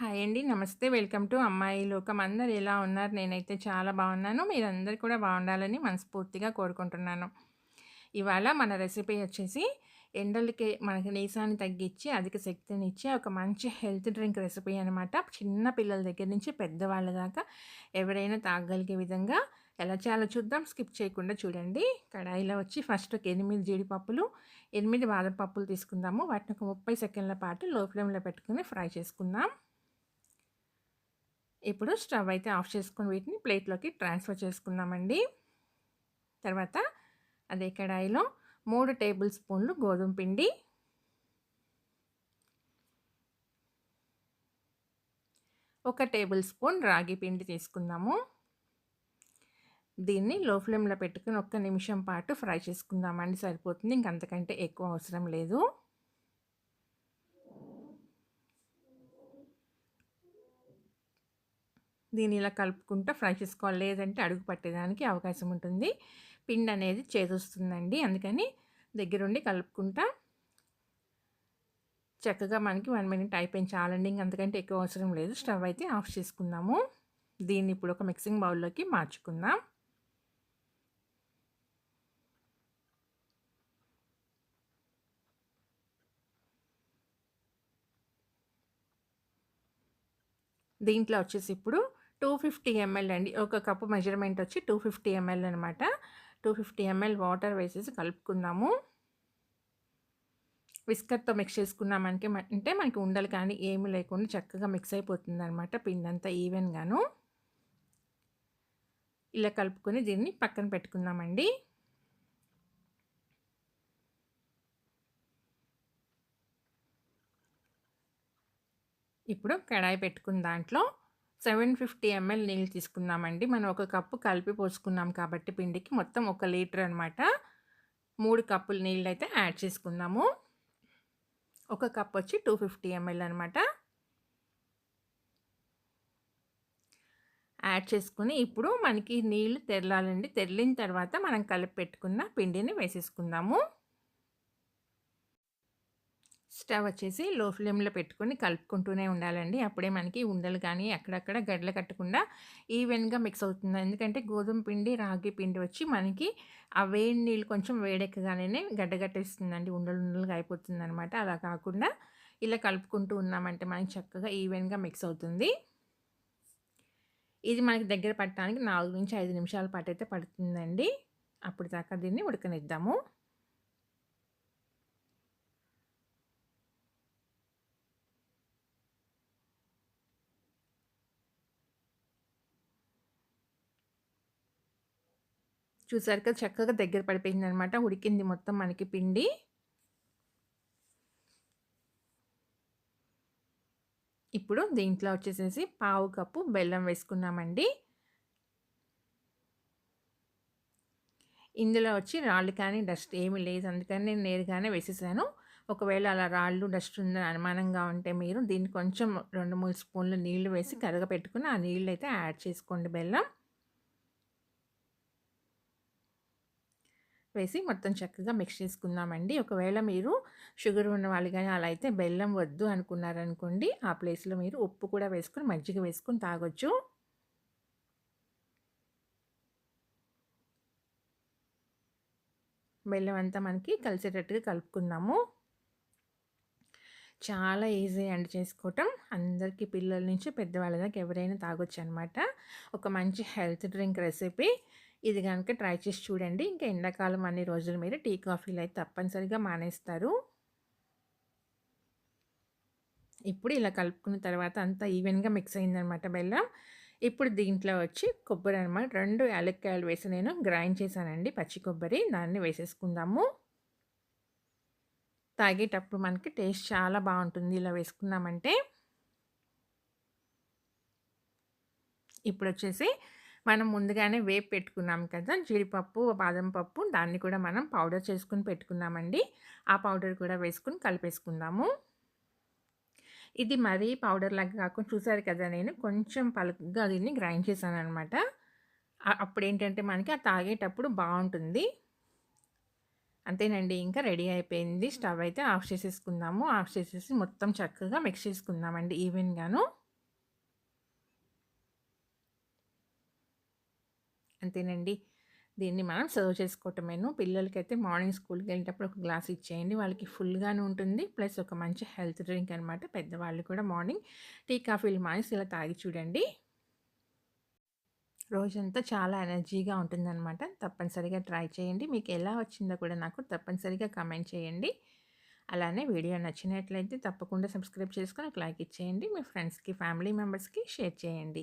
Hi అండి. నమస్తే. Welcome to అమ్మాయి లోకం. అందరు ఎలా ఉన్నారు? నేనైతే చాలా బాగున్నాను. మీరందరు కూడా బాగుండాలని మనస్ఫూర్తిగా కోరుకుంటున్నాను. ఇవాళ మన రెసిపీ వచ్చేసి ఎండలకి మనకి నీసాన్ని తగ్గించి, అధిక శక్తినిచ్చే ఒక మంచి హెల్త్ డ్రింక్ రెసిపీ అనమాట. చిన్న పిల్లల దగ్గర నుంచి పెద్దవాళ్ళ దాకా ఎవరైనా తాగగలిగే విధంగా ఎలా చాలా చూద్దాం. స్కిప్ చేయకుండా చూడండి. కడాయిలో వచ్చి ఫస్ట్ ఒక ఎనిమిది జీడిపప్పులు, ఎనిమిది బాదం పప్పులు తీసుకుందాము. వాటిని ఒక 30 సెకండ్ల పాటు లో ఫ్లేమ్‌లో పెట్టుకొని ఫ్రై చేసుకుందాం. ఇప్పుడు స్టవ్ అయితే ఆఫ్ చేసుకుని వీటిని ప్లేట్‌లోకి ట్రాన్స్‌ఫర్ చేసుకుందామండి. తర్వాత అదే కడాయిలో మూడు టేబుల్ స్పూన్లు గోధుమ పిండి ఒక టేబుల్ స్పూన్ రాగి పిండి తీసుకుందాము. దీన్ని లో ఫ్లేమ్‌లో పెట్టుకుని ఒక్క నిమిషం పాటు ఫ్రై చేసుకుందామండి సరిపోతుంది. ఇంక అంతకంటే ఎక్కువ అవసరం లేదు. దీని ఇలా కలుపుకుంటూ ఫ్రై చేసుకోవాలి. లేదంటే అడుగు పట్టేదానికి అవకాశం ఉంటుంది. పిండి అనేది చేదొస్తుందండి. అందుకని దగ్గరుండి కలుపుకుంటా చక్కగా మనకి వన్ మినిట్ అయిపోయింది చాలండి. ఇంక అంతకంటే ఎక్కువ అవసరం లేదు. స్టవ్ అయితే ఆఫ్ చేసుకుందాము. దీన్ని ఇప్పుడు ఒక మిక్సింగ్ బౌల్‌లోకి మార్చుకుందాం. దీంట్లో వచ్చేసి ఇప్పుడు 250 ఎంఎల్ అండి. ఒక కప్పు మెజర్‌మెంట్ వచ్చి 250 ఎంఎల్ అనమాట. 250 ఎంఎల్ వాటర్ వేసేసి కలుపుకుందాము. విస్కర్‌తో మిక్స్ చేసుకున్నామంటే అంటే మనకి ఉండలు కానీ ఏమి లేకుండా చక్కగా మిక్స్ అయిపోతుందనమాట పిండంతా ఈవెన్‌గాను. ఇలా కలుపుకొని దీన్ని పక్కన పెట్టుకుందామండి. ఇప్పుడు కడాయి పెట్టుకున్న దాంట్లో 750 ఎంఎల్ నీళ్ళు తీసుకుందామండి. మనం ఒక కప్పు కలిపి పోసుకున్నాం కాబట్టి పిండికి మొత్తం ఒక లీటర్ అనమాట. 3 కప్పులు అయితే యాడ్ చేసుకుందాము. ఒక కప్ వచ్చి 250 ఎంఎల్ అనమాట. యాడ్ చేసుకుని ఇప్పుడు మనకి నీళ్ళు తెరలాలండి. తెరిలిన తర్వాత మనం కలిపి పెట్టుకున్న పిండిని వేసేసుకుందాము. స్టవ్ వచ్చేసి లో ఫ్లేమ్‌లో పెట్టుకొని కలుపుకుంటూనే ఉండాలండి. అప్పుడే మనకి ఉండలు కానీ అక్కడక్కడ గడ్డలు కట్టకుండా ఈవెన్‌గా మిక్స్ అవుతుంది. ఎందుకంటే గోధుమ పిండి, రాగి పిండి వచ్చి మనకి ఆ వేడి నీళ్ళు కొంచెం వేడెక్కగానే గడ్డగట్టేస్తుందండి. ఉండలు ఉండలుగా అయిపోతుందనమాట. అలా కాకుండా ఇలా కలుపుకుంటూ ఉన్నామంటే మనకి చక్కగా ఈవెన్‌గా మిక్స్ అవుతుంది. ఇది మనకి దగ్గర పట్టడానికి నాలుగు నుంచి ఐదు నిమిషాల పాటైతే పడుతుందండి. అప్పుడు దాకా దీన్ని ఉడకనిద్దాము. చూసారు కదా చక్కగా దగ్గర పడిపోయింది అనమాట ఉడికింది మొత్తం మనకి పిండి. ఇప్పుడు దీంట్లో వచ్చేసేసి పావు కప్పు బెల్లం వేసుకున్నామండి. ఇందులో వచ్చి రాళ్ళు కానీ, డస్ట్ ఏమి లేదు. అందుకని నేను నేరుగానే వేసేసాను. ఒకవేళ అలా రాళ్ళు, డస్ట్ ఉందని అనుమానంగా ఉంటే మీరు దీన్ని కొంచెం 2, 3 స్పూన్లు నీళ్ళు వేసి కరగపెట్టుకుని ఆ నీళ్ళు అయితే యాడ్ చేసుకోండి బెల్లం. వేసి మొత్తం చక్కగా మిక్స్ చేసుకుందామండి. ఒకవేళ మీరు షుగర్ ఉన్న వాళ్ళు కానీ అలా అయితే బెల్లం వద్దు అనుకున్నారనుకోండి, ఆ ప్లేస్‌లో మీరు ఉప్పు కూడా వేసుకొని మజ్జిగ వేసుకొని తాగొచ్చు. బెల్లం అంతా మనకి కలిసేటట్టుగా కలుపుకుందాము. చాలా ఈజీ అండి చేసుకోవటం. అందరికీ పిల్లల నుంచి పెద్దవాళ్ళ దాకా ఎవరైనా తాగొచ్చు అనమాట ఒక మంచి హెల్త్ డ్రింక్ రెసిపీ. ఇది కనుక ట్రై చేసి చూడండి. ఇంకా ఎండాకాలం అన్ని రోజులు మీరు టీ, కాఫీలు అయితే తప్పనిసరిగా మానేస్తారు. ఇప్పుడు ఇలా కలుపుకున్న తర్వాత అంతా ఈవెన్‌గా మిక్స్ అయిందనమాట బెల్లం. ఇప్పుడు దీంట్లో వచ్చి కొబ్బరి అనమాట రెండు యాలక్కాయలు వేసి నేను గ్రైండ్ చేశానండి పచ్చి కొబ్బరి. దాన్ని వేసేసుకుందాము. తాగేటప్పుడు మనకి టేస్ట్ చాలా బాగుంటుంది ఇలా వేసుకున్నామంటే. ఇప్పుడొచ్చేసి మనం ముందుగానే వేపు పెట్టుకున్నాం కదా! జీడిపప్పు, బాదం పప్పు దాన్ని కూడా మనం పౌడర్ చేసుకుని పెట్టుకున్నామండి. ఆ పౌడర్ కూడా వేసుకొని కలిపేసుకుందాము. ఇది మరీ పౌడర్‌లాగా కాకుండా చూసారు కదా! నేను కొంచెం పలుకుగా దీన్ని గ్రైండ్ చేశాను అనమాట అప్పుడు ఏంటంటే మనకి అది తాగేటప్పుడు బాగుంటుంది అంతేనండి ఇంకా రెడీ అయిపోయింది. స్టవ్ అయితే ఆఫ్ చేసేసుకుందాము. ఆఫ్ చేసేసి మొత్తం చక్కగా మిక్స్ చేసుకుందామండి ఈవెన్‌గాను. అంతేనండి. దీన్ని మనం సర్వ్ చేసుకోవటమేను. పిల్లలకైతే మార్నింగ్ స్కూల్కి వెళ్ళేటప్పుడు ఒక గ్లాస్ ఇచ్చేయండి. వాళ్ళకి ఫుల్గానే ఉంటుంది. ప్లస్ ఒక మంచి హెల్త్ డ్రింక్ అనమాట. పెద్దవాళ్ళు కూడా మార్నింగ్ టీ, కాఫీలు మానేసి ఇలా తాగి చూడండి. రోజంతా చాలా ఎనర్జీగా ఉంటుందనమాట. తప్పనిసరిగా ట్రై చేయండి. మీకు ఎలా వచ్చిందో కూడా నాకు తప్పనిసరిగా కమెంట్ చేయండి. అలానే వీడియో నచ్చినట్లయితే తప్పకుండా సబ్స్క్రైబ్ చేసుకొని ఒక లైక్ ఇచ్చేయండి. మీ ఫ్రెండ్స్‌కి, ఫ్యామిలీ మెంబర్స్‌కి షేర్ చేయండి.